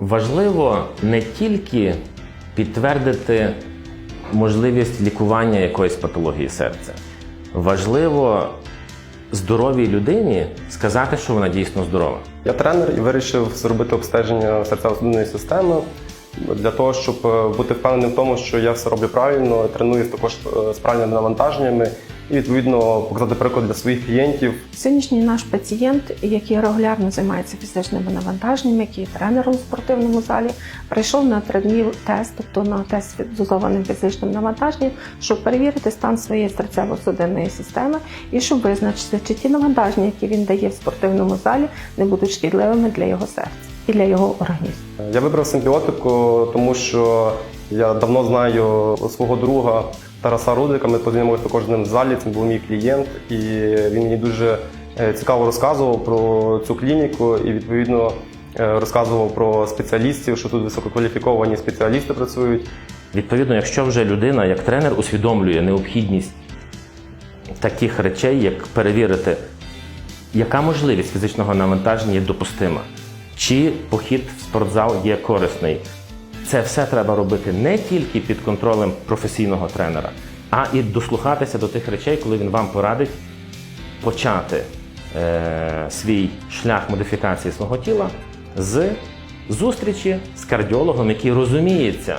Важливо не тільки підтвердити можливість лікування якоїсь патології серця. Важливо здоровій людині сказати, що вона дійсно здорова. Я тренер і вирішив зробити обстеження серцево-судинної системи для того, щоб е, бути впевненим в тому, що я все роблю правильно, тренуюсь також е, з правильними навантаженнями і відповідно показати приклад для своїх клієнтів. Сьогоднішній наш пацієнт, який регулярно займається фізичними навантаженнями, який є тренером у спортивному залі, прийшов на триднів тест, тобто на тест з дозованим фізичним навантаженням, щоб перевірити стан своєї серцево-судинної системи і щоб визначити, чи ті навантаження, які він дає в спортивному залі, не будуть шкідливими для його серця і для його організму. Я вибрав симбіотику, тому що я давно знаю свого друга Тараса Рудика. Ми познайомилися також з ним в залі. Це був мій клієнт, і він мені дуже е, цікаво розказував про цю клініку і відповідно е, розказував про спеціалістів, що тут висококваліфіковані спеціалісти працюють. Відповідно, якщо вже людина як тренер усвідомлює необхідність таких речей, як перевірити, яка можливість фізичного навантаження є допустима, чи похід в спортзал є корисний. Це все треба робити не тільки під контролем професійного тренера, а і дослухатися до тих речей, коли він вам порадить почати е, свій шлях модифікації свого тіла з зустрічі з кардіологом, який розуміється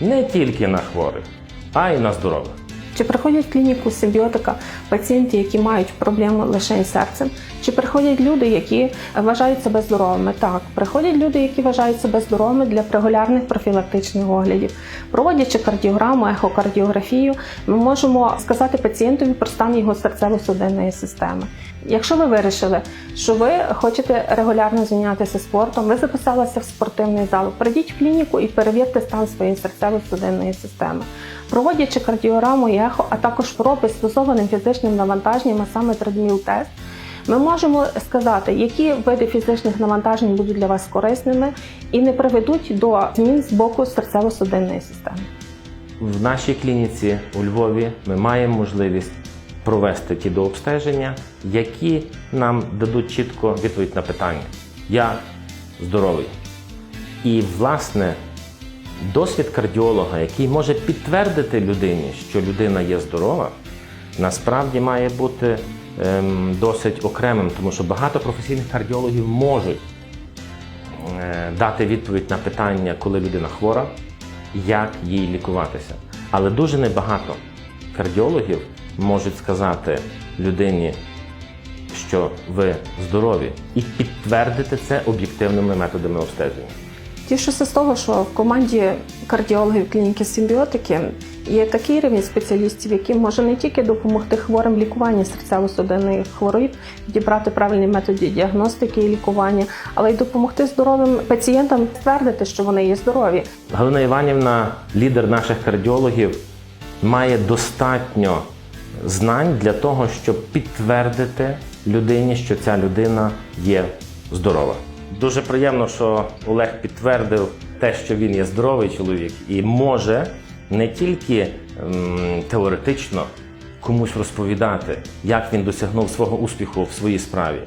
не тільки на хворих, а й на здорових. Чи приходять в клініку симбіотика пацієнти, які мають проблеми лише з серцем? Чи приходять люди, які вважають себе здоровими? Так, приходять люди, які вважають себе здоровими для регулярних профілактичних оглядів. Проводячи кардіограму, ехокардіографію, ми можемо сказати пацієнтові про стан його серцево-судинної системи. Якщо ви вирішили, що ви хочете регулярно зайнятися спортом, ви записалися в спортивний зал, прийдіть в клініку і перевірте стан своєї серцево-судинної системи. Проводячи кардіограму і ехо, а також проби з дозованим фізичним навантаженням, а саме тредміл-тест, ми можемо сказати, які види фізичних навантажень будуть для вас корисними і не приведуть до змін з боку серцево-судинної системи. В нашій клініці у Львові ми маємо можливість провести ті дообстеження, які нам дадуть чітко відповідь на питання: я здоровий. І, власне, досвід кардіолога, який може підтвердити людині, що людина є здорова, насправді має бути ем, досить окремим, тому що багато професійних кардіологів можуть е, дати відповідь на питання, коли людина хвора, як їй лікуватися. Але дуже небагато кардіологів можуть сказати людині, що ви здорові, і підтвердити це об'єктивними методами обстеження. Тішуся з того, що в команді кардіологів клініки симбіотики є такий рівень спеціалістів, який може не тільки допомогти хворим в лікуванні серцево-судинних хвороб, підібрати правильні методи діагностики і лікування, але й допомогти здоровим пацієнтам ствердити, що вони є здорові. Галина Іванівна, лідер наших кардіологів, має достатньо знань для того, щоб підтвердити людині, що ця людина є здорова. Дуже приємно, що Олег підтвердив те, що він є здоровий чоловік і може не тільки ем, теоретично комусь розповідати, як він досягнув свого успіху в своїй справі.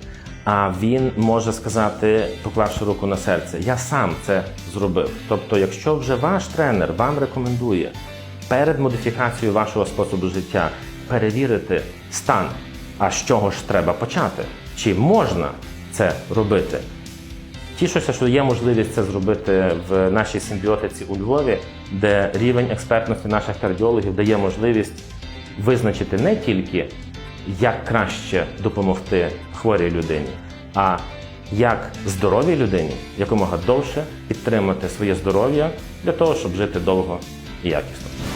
А він може сказати, поклавши руку на серце, я сам це зробив. Тобто, якщо вже ваш тренер вам рекомендує перед модифікацією вашого способу життя перевірити стан, а з чого ж треба почати, чи можна це робити, Тішуся, що є можливість це зробити в нашій симбіотиці у Львові, де рівень експертності наших кардіологів дає можливість визначити не тільки, як краще допомогти хворій людині, а як здоровій людині якомога довше підтримати своє здоров'я для того, щоб жити довго і якісно.